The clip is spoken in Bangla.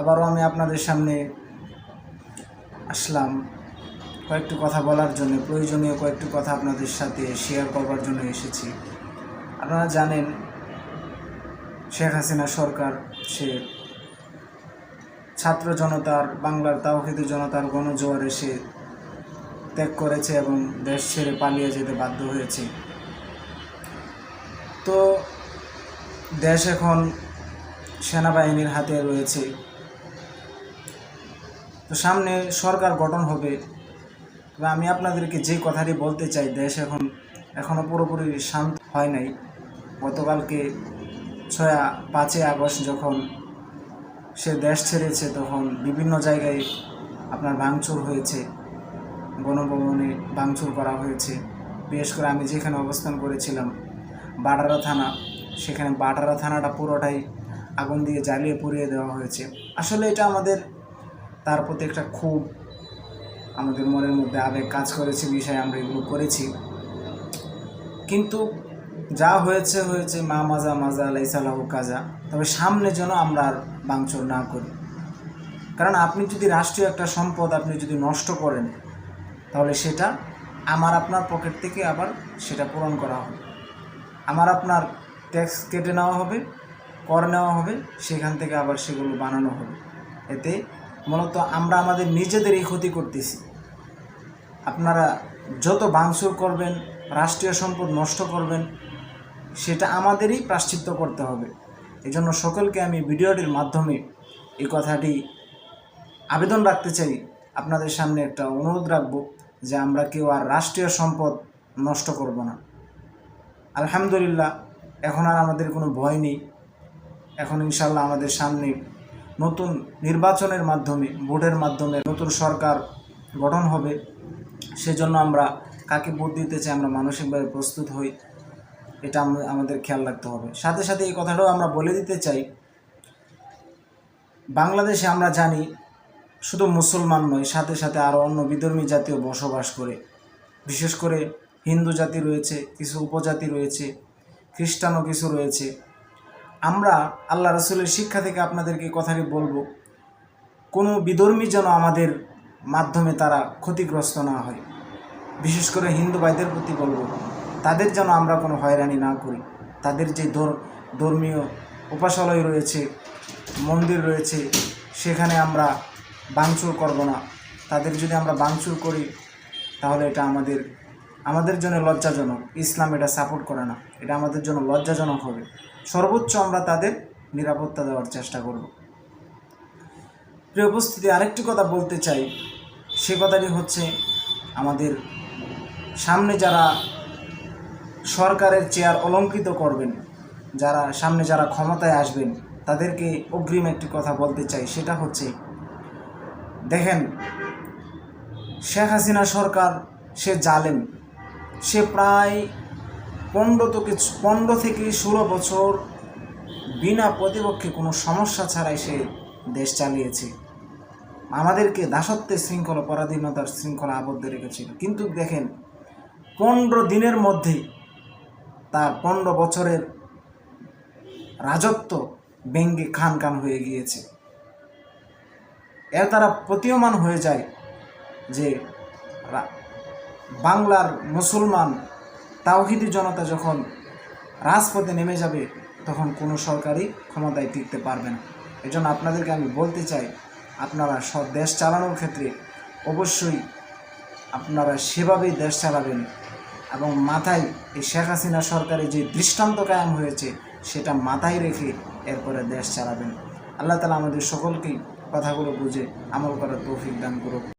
আবারও আমি আপনাদের সামনে আসলাম কয়েকটি কথা বলার জন্য, প্রয়োজনীয় কয়েকটি কথা আপনাদের সাথে শেয়ার করবার জন্য এসেছি। আপনারা জানেন, শেখ হাসিনা সরকার, সে ছাত্র জনতার, বাংলার তাওহিদি জনতার গণজোয়ারে সে ত্যাগ করেছে এবং দেশ ছেড়ে পালিয়ে যেতে বাধ্য হয়েছে। তো দেশ এখন সেনাবাহিনীর হাতে রয়েছে। তো সামনে সরকার গঠন হবে। তবে আমি আপনাদেরকে যে কথাটি বলতে চাই, দেশ এখন এখনও পুরোপুরি শান্ত হয় নাই। গতকালকে ছয়া, পাঁচই আগস্ট যখন সে দেশ ছেড়েছে, তখন বিভিন্ন জায়গায় আপনার ভাঙচুর হয়েছে, গণভবনে ভাঙচুর করা হয়েছে। বিশেষ করে আমি যেখানে অবস্থান করেছিলাম বাটারা থানা, সেখানে বাটারা থানাটা পুরোটাই আগুন দিয়ে জ্বালিয়ে পুড়িয়ে দেওয়া হয়েছে। আসলে এটা আমাদের তার প্রতি একটা খুব আমাদের মনের মধ্যে আবেগ কাজ করেছে, বিষয়ে আমরা এগুলো করেছি। কিন্তু যা হয়েছে হয়েছে, মা মাজা মাজা লাইসালাহ কাজা। তবে সামনে যেন আমরা আর বাংচুর না করি। কারণ আপনি যদি রাষ্ট্রীয় একটা সম্পদ আপনি যদি নষ্ট করেন, তাহলে সেটা আমার আপনার পকেট থেকে আবার সেটা পূরণ করা হবে। আমার আপনার ট্যাক্স কেটে নেওয়া হবে, কর নেওয়া হবে, সেখান থেকে আবার সেগুলো বানানো হবে। এতে মূলত আমরা আমাদের নিজেদেরই ক্ষতি করতেছি। আপনারা যত ভাঙচুর করবেন, রাষ্ট্রীয় সম্পদ নষ্ট করবেন, সেটা আমাদেরই প্রাশ্চিত্য করতে হবে। এই জন্য সকলকে আমি ভিডিওটির মাধ্যমে এই কথাটি আবেদন রাখতে চাই। আপনাদের সামনে একটা অনুরোধ রাখব যে আমরা কেউ আর রাষ্ট্রীয় সম্পদ নষ্ট করব না। আলহামদুলিল্লাহ, এখন আর আমাদের কোনো ভয় নেই। এখন ইনশাল্লাহ আমাদের সামনে নতুন নির্বাচনের মাধ্যমে, ভোটের মাধ্যমে নতুন সরকার গঠন হবে, সেজন্য আমরা কাকে ভোট দিতে চাই আমরা মানসিকভাবে প্রস্তুত হই, এটা আম- আমাদের খেয়াল রাখতে হবে। সাথে সাথে এই কথাটাও আমরা বলে দিতে চাই, বাংলাদেশে আমরা জানি শুধু মুসলমান নয়, সাথে সাথে আরও অন্য বিধর্মী জাতীয় বসবাস করে। বিশেষ করে হিন্দু জাতি রয়েছে, কিছু উপজাতি রয়েছে, খ্রিস্টানও কিছু রয়েছে। আমরা আল্লাহ রসুলের শিক্ষা থেকে আপনাদেরকে কথাটি বলব, কোনো বিধর্মী যেন আমাদের মাধ্যমে তারা ক্ষতিগ্রস্ত না হয়। বিশেষ করে হিন্দু ভাইদের প্রতি বলব, তাদের যেন আমরা কোনো হয়রানি না করি। তাদের যে ধর- ধর্মীয় উপাসালয় রয়েছে, মন্দির রয়েছে, সেখানে আমরা বাংচুর করব না। তাদের যদি আমরা বাংচুর করি, তাহলে এটা আমাদের আমাদের জন্য লজ্জাজনক। ইসলাম এটা সাপোর্ট করে না। এটা আমাদের জন্য লজ্জাজনক হবে। সর্বোচ্চ আমরা তাদের নিরাপত্তা দেওয়ার চেষ্টা করব। প্রিয় উপস্থিতি, আরেকটি কথা বলতে চাই। সে কথাটি হচ্ছে, আমাদের সামনে যারা সরকারের চেয়ার অলঙ্কৃত করবেন, যারা সামনে যারা ক্ষমতায় আসবেন, তাদেরকে অগ্রিম একটি কথা বলতে চাই। সেটা হচ্ছে, দেখেন, শেখ হাসিনা সরকার সে জালেম। সে প্রায় পনেরো থেকে পনেরো থেকে ষোলো বছর বিনা প্রতিপক্ষে কোনো সমস্যা ছাড়াই সে দেশ চালিয়েছে। আমাদেরকে দাসত্বের শৃঙ্খলা, পরাধীনতার শৃঙ্খলা আবদ্ধ রেখেছিল। কিন্তু দেখেন, পনেরো দিনের মধ্যেই তার পনেরো বছরের রাজত্ব ব্যঙ্গে খান খান হয়ে গিয়েছে। এর তারা প্রতীয়মান হয়ে যায় যে বাংলার মুসলমান তাওহিদি জনতা যখন রাজপথে নেমে যাবে, তখন কোনো সরকারই ক্ষমতায় টিকতে পারবে না। এজন্য আপনাদেরকে আমি বলতে চাই, আপনারা সব দেশ চালানোর ক্ষেত্রে অবশ্যই আপনারা সেভাবেই দেশ চালাবেন এবং মাথায় এই শেখ হাসিনা সরকারের যে দৃষ্টান্ত কায়াম হয়েছে, সেটা মাথায় রেখে এরপরে দেশ চালাবেন। আল্লাহ তালা আমাদের সকলকেই কথাগুলো বুঝে আমল করার তৌফিক দান করুক।